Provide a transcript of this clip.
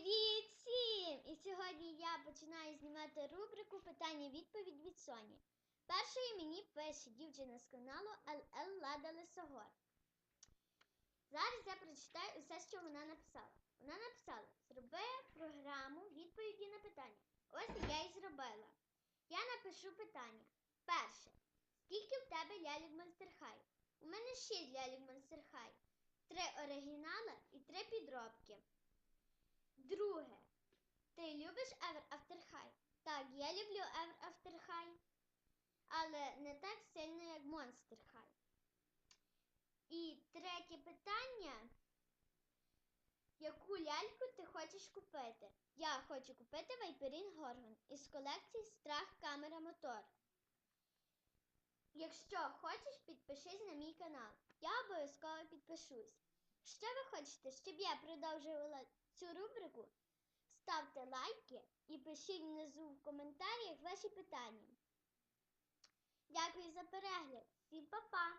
Привіт всім! І сьогодні я починаю знімати рубрику Питання-відповідь від Соні. Першою мені пише дівчина з каналу LL Лада Лисогор. Зараз я прочитаю усе, що вона написала. Вона написала: зроби програму відповіді на питання. Ось я і зробила. Я напишу питання. Перше. Скільки в тебе лялів Монстерхай? У мене 6 лялів Монстерхай. Три оригінали і три підробки. Ти любиш Ever After High? Так, я люблю Ever After High, але не так сильно, як Monster High. І третє питання. Яку ляльку ти хочеш купити? Я хочу купити Вайперін Горгон із колекції Страх Камера Мотор. Якщо хочеш, підпишись на мій канал. Я обов'язково підпишусь. Що ви хочете, щоб я продовжувала цю рубрику? Ставте лайки і пишіть внизу в коментарях ваші питання. Дякую за перегляд. Всім па-па!